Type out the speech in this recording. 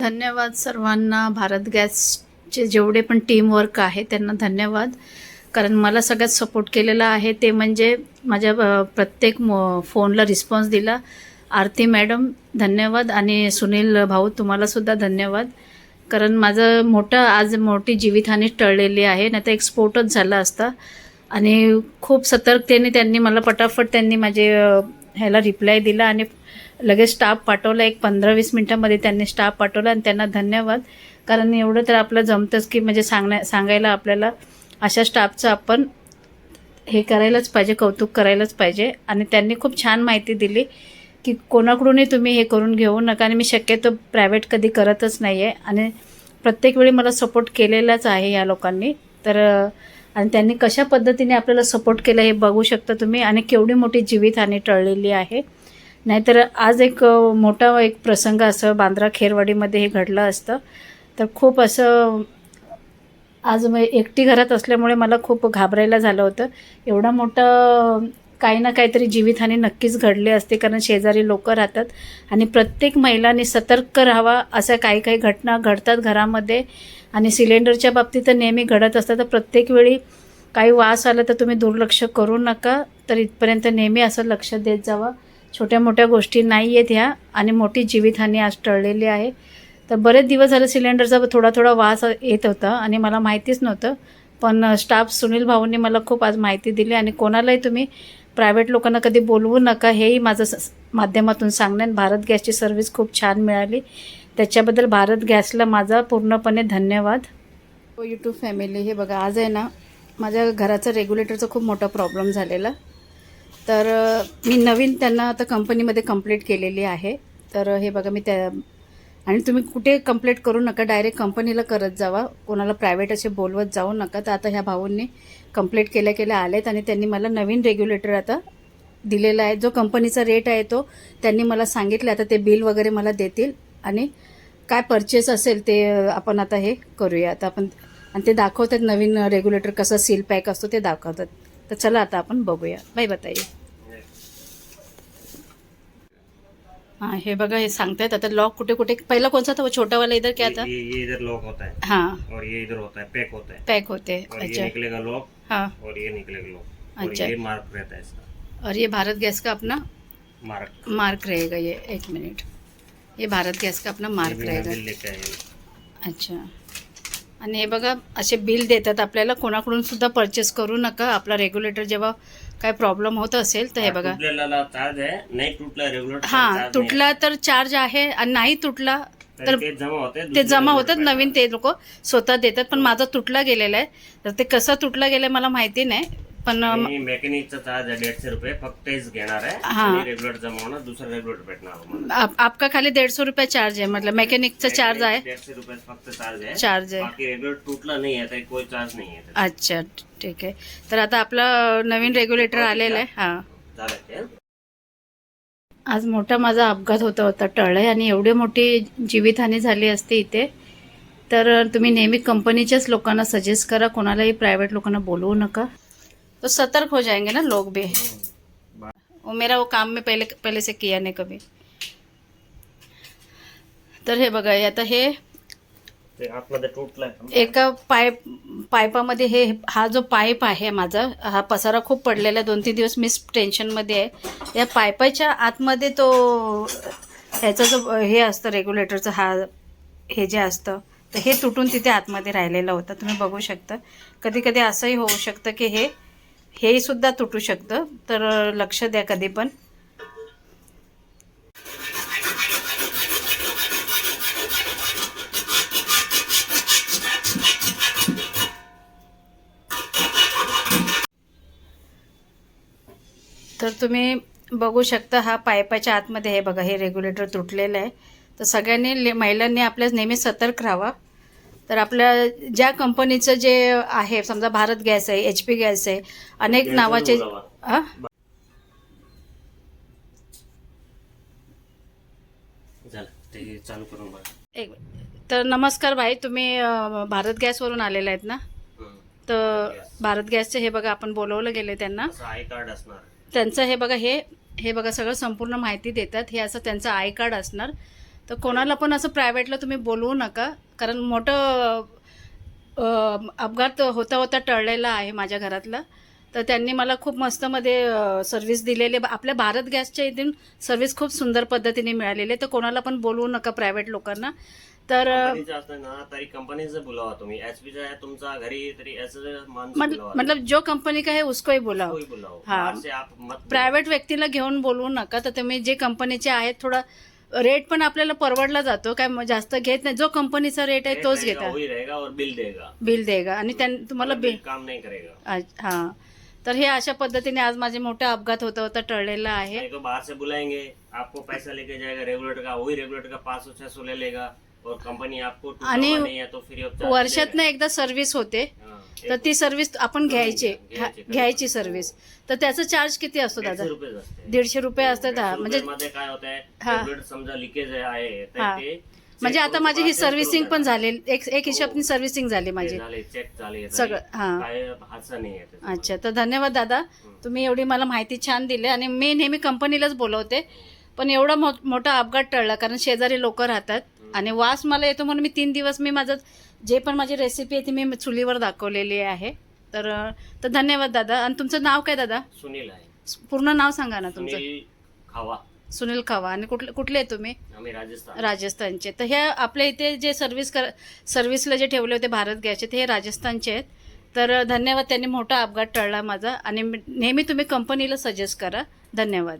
धन्यवाद सर्वांना. भारत गॅसचे जेवढे पण टीमवर्क आहे त्यांना धन्यवाद. कारण मला सगळ्यात सपोर्ट केलेला आहे ते म्हणजे माझ्या प्रत्येक मो फोनला रिस्पॉन्स दिला. आरती मॅडम धन्यवाद. आणि सुनील भाऊ तुम्हालासुद्धा धन्यवाद. कारण माझं मोठं आज मोठी जीवितहानी टळलेली आहे. नाही तर एक्सपोर्टच झाला असता. आणि खूप सतर्कतेने त्यांनी मला पटापट त्यांनी माझे ह्याला रिप्लाय दिला आणि लगेच स्टाफ पाठवला. एक पंधरा वीस मिनटामध्ये त्यांनी स्टाफ पाठवला आणि त्यांना धन्यवाद. कारण एवढं तर आपलं जमतंच की म्हणजे सांगण्या सांगायला आपल्याला अशा स्टाफचं आपण हे करायलाच पाहिजे कौतुक करायलाच पाहिजे. आणि त्यांनी खूप छान माहिती दिली की कोणाकडूनही तुम्ही हे करून घेऊ नका आणि मी शक्यतो प्रायव्हेट कधी करतच नाही आहे आणि प्रत्येक वेळी मला सपोर्ट केलेलाच आहे या लोकांनी. तर आणि त्यांनी कशा पद्धतीने आपल्याला सपोर्ट केला हे बघू शकता तुम्ही. आणि केवढी मोठी जीवितहानी टळलेली आहे. नाहीतर आज एक मोठा एक प्रसंग असं बांद्रा खेरवाडीमध्ये हे घडलं असतं. तर खूप असं आज एकटी घरात असल्यामुळे मला खूप घाबरायला झालं होतं. एवढा मोठा काही ना काहीतरी जीवितहानी नक्कीच घडली असते कारण शेजारी लोक राहतात. आणि प्रत्येक महिलांनी सतर्क राहावा अशा काही काही घटना घडतात घरामध्ये. आणि सिलेंडरच्या बाबतीत तर नेहमी घडत असतात. तर प्रत्येक वेळी काही वास आला तर तुम्ही दुर्लक्ष करू नका. तर इथपर्यंत नेहमी असं लक्ष देत जावा. छोट्या मोठ्या गोष्टी नाही आहेत ह्या. आणि मोठी जीवितहानी आज टळलेली आहे. तर बरेच दिवस झाले सिलेंडरचा थोडा थोडा वास येत होता आणि मला माहितीच नव्हतं. पण स्टाफ सुनील भाऊंनी मला खूप आज माहिती दिली आणि कोणालाही तुम्ही प्रायव्हेट लोकांना कधी बोलवू नका हेही माझं स- माध्यमातून सांगण्यात भारत गॅसची सर्व्हिस खूप छान मिळाली. त्याच्याबद्दल भारत गॅसला माझा पूर्णपणे धन्यवाद. यूट्यूब फॅमिली हे बघा आज आहे ना माझ्या घराचा रेग्युलेटरचा खूप मोठा प्रॉब्लेम झालेला. तर मी नवीन त्यांना आता कंपनीमध्ये कंप्लीट केलेली आहे. तर हे बघा मी त्या आणि तुम्ही कुठे कंप्लेंट करू नका डायरेक्ट कंपनीला करत जावा. कोणाला प्रायव्हेट असे बोलवत जाऊ नका. तर आता ह्या भाऊंनी कंप्लेंट केल्या केल्या आलेत आणि त्यांनी मला नवीन रेग्युलेटर आता दिलेला आहे. जो कंपनीचा रेट आहे तो त्यांनी मला सांगितलं. आता ते बिल वगैरे मला देतील आणि काय परचेस असेल ते आपण आता हे करूया. आता आपण आणि ते दाखवतात नवीन रेग्युलेटर कसं सील पॅक असतो ते दाखवतात. तर चला आता आपण बघूया. बाय बताई. हां हे बघा हे सांगतायत. आता लॉक कुठे कुठे? पहिला कोणता था वो छोटा वाला इधर क्या था ये ये इधर लॉक होता है. हाँ. और ये इधर होता है. पैक होता है. पैक होते और ये अच्छा. निकलेगा लॉक हाँ. और ये निकलेगा लॉक और अच्छा। ये मार्क रहता है इसका. और ये भारत गैस का अपना मार्क मार्क रहेगा ये. एक मिनट ये भारत गॅस का अपना मार्क रहेगा. अच्छा. आणि हे बघा असे बिल देतात आपल्याला. कोणाकडून सुद्धा परचेस करू नका. आपला रेग्युलेटर जेव्हा काय प्रॉब्लेम होत असेल तर हे बघा. चार्ज आहे. नाही तुटला रेग्युलर हां तुटला तर चार्ज आहे आणि नाही तुटला तर ते जमा होते ते जमा होतात नवीन ते लोक स्वतः देतात पण माझा तुटला गेलेला आहे. तर ते कसा तुटला गेलाय मला माहिती नाही. पण मेकॅनिकचा चार्ज आहे दीडशे रुपये फक्त घेणार आहे. हा. रेग्युलर जमा होणार दुसरा रेग्युलर भेटणार. आप, आपका खाली दीड सौ रुपये चार्ज आहे मतलब मेकॅनिकचा चार्ज आहे. दीडशे रुपये फक्त चार्ज आहे. चार्ज आहे. बाकी रेग्युलर तुटला नाही आहे कोई चार्ज नाही आहे. अच्छा ठीक आहे. तर आता आपला नवीन रेग्युलेटर आलेला आहे. हां. आज मोठा माझा अपघात होता होता टळय आणि एवढी मोठी जीवितहानी झाली असती इथे. तर तुम्ही नेहमी कंपनीच्याच लोकांना सजेस्ट करा कोणालाही प्रायव्हेट लोकांना बोलवू नका. तो सतर्क हो जाएंगे ना लोग भी। वो मेरा वो काम में पहले पहले से किया नाही कभी। तर हे बघा आता हे एका पाईप पाईपामध्ये हे हा जो पाईप आहे माझा हा पसारा खूप पडलेला दोन तीन दिवस मी टेन्शनमध्ये आहे. या पाईपाच्या आतमध्ये तो ह्याचा जो हे असतं रेग्युलेटरचं हा हे जे असतं तर हे तुटून तिथे आतमध्ये राहिलेलं होतं. तुम्ही बघू शकता. कधी कधी असंही होऊ शकतं की हे हे सुद्धा तुटू शकतं. तर लक्ष द्या कधी पण. तर तुम्ही बघू शकता हा पायपाच्या आतमध्ये हे बघा हे रेग्युलेटर तुटलेलं आहे. तर सगळ्यांनी ले महिलांनी आपल्या नेहमी सतर्क राहावा. तर आपल्या ज्या कंपनीचं जे आहे समजा भारत गॅस आहे एच पी गॅस आहे अनेक नावाचे एक तर नमस्कार भाई तुम्ही भारत गॅसवरून आलेले आहेत ना? तर भारत गॅसचे हे बघा आपण बोलवलं गेले त्यांना. असं आय कार्ड असणार. त्यांचं हे बघा हे हे बघा सगळं संपूर्ण माहिती देतात. हे असं त्यांचं आय कार्ड असणार. तर कोणाला पण असं प्रायव्हेटला तुम्ही बोलवू नका. कारण मोठं अपघात होता होता टळलेला आहे माझ्या घरातला. तर त्यांनी मला खूप मस्तमध्ये सर्व्हिस दिलेली. आपल्या भारत गॅसच्या इथून सर्व्हिस खूप सुंदर पद्धतीने मिळालेली आहे. तर कोणाला पण बोलवू नका प्रायव्हेट लोकांना. तर अ, कंपनीचं असतं ना तरी कंपनीचं बोलावा तुम्ही. एचपीचं आहे तुमचा घरी तरी याचं माणूस मत- बोलावा. मतलब जो कंपनी का है उसको ही. बोलाओ हाँ. प्रायव्हेट व्यक्तीला घेऊन बोलवू नका. तर तुम्ही जे कंपनीचे आहेत थोडा रेट पण आपल्याला परवडला जातो. काय जास्त घेत नाही. जो कंपनीचा रेट आहे तोच रहेगा, घेता. वही रहेगा और बिल देगा. बिल देगा. आणि त्यां तुम्हाला बिल बिल काम नहीं करेगा. अच्छा, हां. तर हे अशा पद्धतीने आज माझे मोठा अपघात होता होता टळलेला आहे. नहीं तो बाहर से बुलाएंगे. आपको पैसा लेके जाएगा. रेगुलेटर का वही रेगुलेटर का पाँच सौ छह सौ ले लेगा. और कंपनी आपको टूटा आणि है वर्षातनं एकदा सर्व्हिस होते तर ती सर्व्हिस आपण घ्यायची घ्यायची. घ्यायची सर्व्हिस तर त्याचा चार्ज किती असतो दादा? दीडशे रुपये असतात हा. म्हणजे काय होत हा. समजा लिकेज आहे हा. म्हणजे आता माझी ही सर्व्हिसिंग पण. झाली एक एक हिशोबनी सर्व्हिसिंग झाली माझी. सगळं, हा. अच्छा तर धन्यवाद दादा. तुम्ही एवढी मला माहिती छान दिली आणि मी नेहमी कंपनीलाच बोलवते पण एवढा मोठा अपघात टळला कारण शेजारी लोक राहतात. आणि वास मला येतो म्हणून मी तीन दिवस मी माझं जे पण माझी रेसिपी आहे ती मी चुलीवर दाखवलेली आहे. तर तर धन्यवाद दादा. आणि तुमचं नाव काय दादा? सुनील आहे. पूर्ण नाव सांगा ना तुमचं. सुनील खावा. सुनील खवा. आणि कुठले कुठले आहे तुम्ही? आम्ही राजस्थान. राजस्थानचे. तर हे आपल्या इथे जे सर्व्हिस कर सर्व्हिसला जे ठेवले होते भारत गॅसचे ते हे राजस्थानचे आहेत. तर धन्यवाद. त्यांनी मोठा अपघात टळला माझा. आणि नेहमी तुम्ही कंपनीला सजेस्ट करा. धन्यवाद.